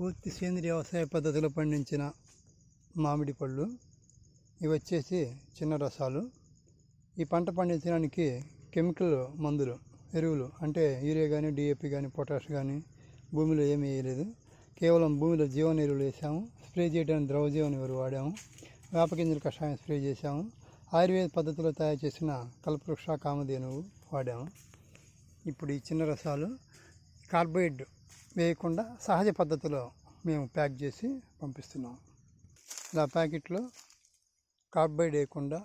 పూర్తి సేంద్రియ వ్యవసాయ పద్ధతిలో పండించిన మామిడి పళ్ళు. ఇవి వచ్చేసి చిన్న రసాలు. ఈ పంట పండించడానికి కెమికల్ మందులు ఎరువులు అంటే యూరియా కానీ డిఏపి కానీ పొటాష్ కానీ భూమిలో ఏమీ వేయలేదు. కేవలం భూమిలో జీవన ఎరువులు వేసాము. స్ప్రే చేయడానికి ద్రవజీవన ఎరువు వాడాము. వేప గింజల కషాయం స్ప్రే చేసాము ఆయుర్వేద పద్ధతిలో తయారు చేసిన కల్పవృక్ష కామధేనువు వాడాము. ఇప్పుడు ఈ చిన్న రసాలు కార్బైడ్ వేయకుండా సహజ పద్ధతిలో మేము ప్యాక్ చేసి పంపిస్తున్నాం. ఇలా ప్యాకెట్లో కార్బైడ్ వేయకుండా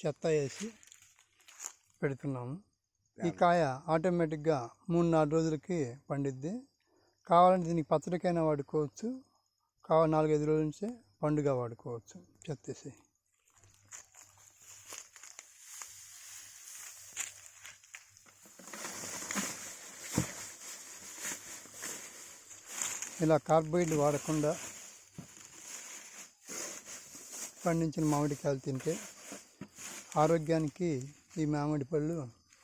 చెత్త వేసి పెడుతున్నాము. ఈ కాయ ఆటోమేటిక్గా మూడు నాలుగు రోజులకి పండిద్ది. కావాలంటే దీనికి పచ్చడికైనా వాడుకోవచ్చు. కావాలి నాలుగైదు రోజుల నుంచే పండుగ వాడుకోవచ్చు చెత్తేసి ఇలా కార్బైడ్ వాడకుండా పండించిన మామిడికాయలు తింటే ఆరోగ్యానికి ఈ మామిడి పళ్ళు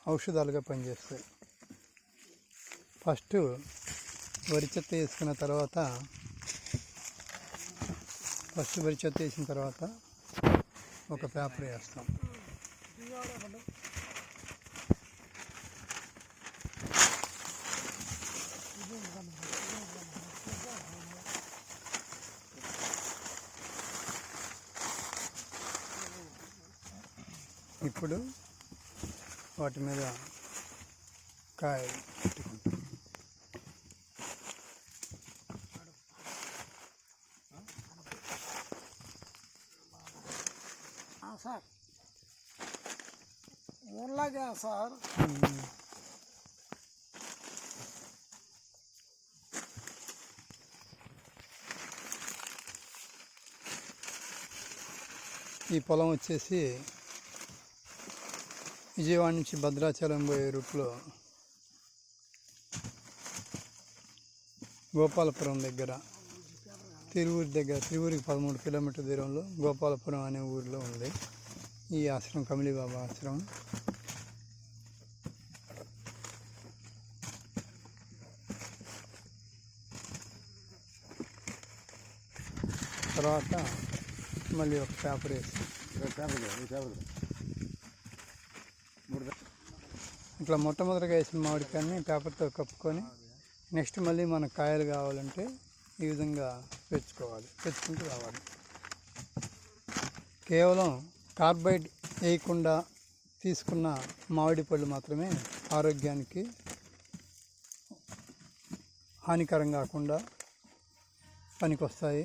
ఔషధాలుగా పనిచేస్తాయి. ఫస్ట్ వరి చెత్త వేసుకున్న తర్వాత ఫస్ట్ వరి చెత్త వేసిన తర్వాత ఒక పేపర్ వేస్తాం. ఇప్పుడు వాటి మీద కాయ పెట్టుకుంటాం. సార్. ఊర్లాగా సార్. ఈ పొలం వచ్చేసి విజయవాడ నుంచి భద్రాచలం పోయే రూట్లో గోపాలపురం దగ్గర తిరువురి దగ్గర తిరువురికి పదమూడు కిలోమీటర్ దూరంలో గోపాలపురం అనే ఊరిలో ఉంది ఈ ఆశ్రమం కమిలీబాబా ఆశ్రమం. తర్వాత మళ్ళీ ఒక పేపర్ వేసి ఇట్లా మొట్టమొదటిగా వేసిన మామిడికాయని పేపర్తో కప్పుకొని నెక్స్ట్ మళ్ళీ మనకు కాయలు కావాలంటే ఈ విధంగా పెంచుకోవాలి పెంచుకుంటూ రావాలి. కేవలం కార్బైడ్ వేయకుండా తీసుకున్న మామిడి పళ్ళు మాత్రమే ఆరోగ్యానికి హానికరం కాకుండా పనికొస్తాయి.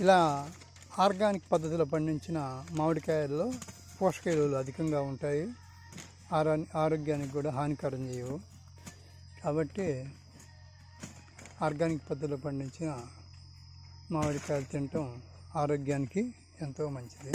ఇలా ఆర్గానిక్ పద్ధతిలో పండించిన మామిడికాయల్లో పోషక విలువలు అధికంగా ఉంటాయి. ఆరో ఆరోగ్యానికి కూడా హానికరం చేయవు. కాబట్టి ఆర్గానిక్ పద్ధతిలో పండించిన మామిడికాయలు తినటం ఆరోగ్యానికి ఎంతో మంచిది.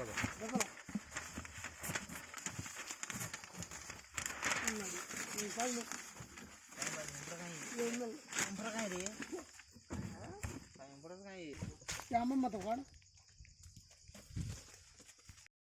కదా డబ్బల ఉన్నది ఈ